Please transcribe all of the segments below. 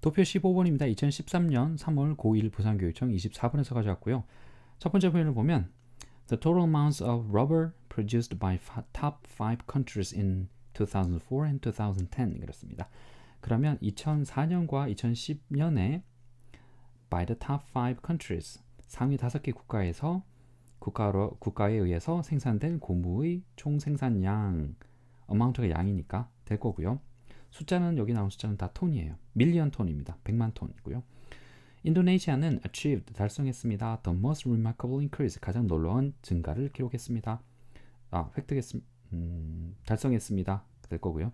도표 15번입니다. 2013년 3월 고1 부산교육청 24번에서 가져왔고요. 첫 번째 표현을 보면 The total amounts of rubber produced by top 5 countries in 2004 and 2010 그렇습니다. 그러면 2004년과 2010년에 by the top 5 countries 상위 5개 국가에서 국가로, 국가에 의해서 생산된 고무의 총 생산량 어마운트가 양이니까 될 거고요. 숫자는 여기 나온 숫자는 다 톤이에요. 밀리언 톤입니다. 100만 톤이고요. 인도네시아는 achieved 달성했습니다. The most remarkable increase 가장 놀라운 증가를 기록했습니다. 아 획득했습 음, 달성했습니다. 될 거고요.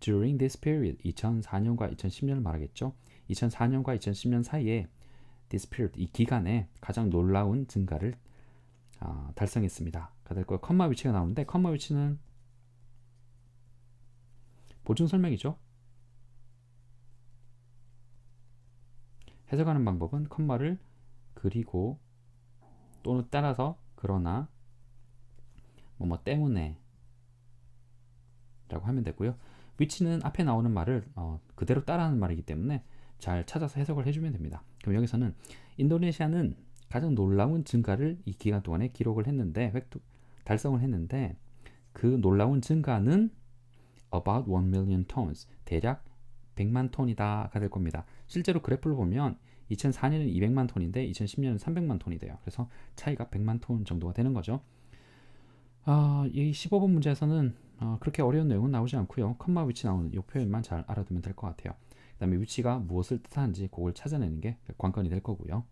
During this period 2004년과 2010년을 말하겠죠. 2004년과 2010년 사이에 this period 이 기간에 가장 놀라운 증가를 아, 달성했습니다. 될 거고 컴마 위치가 나오는데 컴마 위치는 보충 설명이죠. 해석하는 방법은 컴마를 그리고 또는 따라서 그러나 뭐뭐 때문에 라고 하면 되고요. 위치는 앞에 나오는 말을 어, 그대로 따라하는 말이기 때문에 잘 찾아서 해석을 해주면 됩니다. 그럼 여기서는 인도네시아는 가장 놀라운 증가를 이 기간 동안에 기록을 했는데 달성을 했는데 그 놀라운 증가는 about 1 million tons 대략 100만 톤이다가 될 겁니다. 실제로 그래프를 보면 2004년은 200만 톤인데 2010년은 300만 톤이 돼요. 그래서 차이가 100만 톤 정도가 되는 거죠. 아, 이 15번 문제에서는 어, 그렇게 어려운 내용은 나오지 않고요. 컴마 위치 나오는 이 표현만 잘 알아두면 될 것 같아요. 그 다음에 위치가 무엇을 뜻하는지 그걸 찾아내는 게 관건이 될 거고요.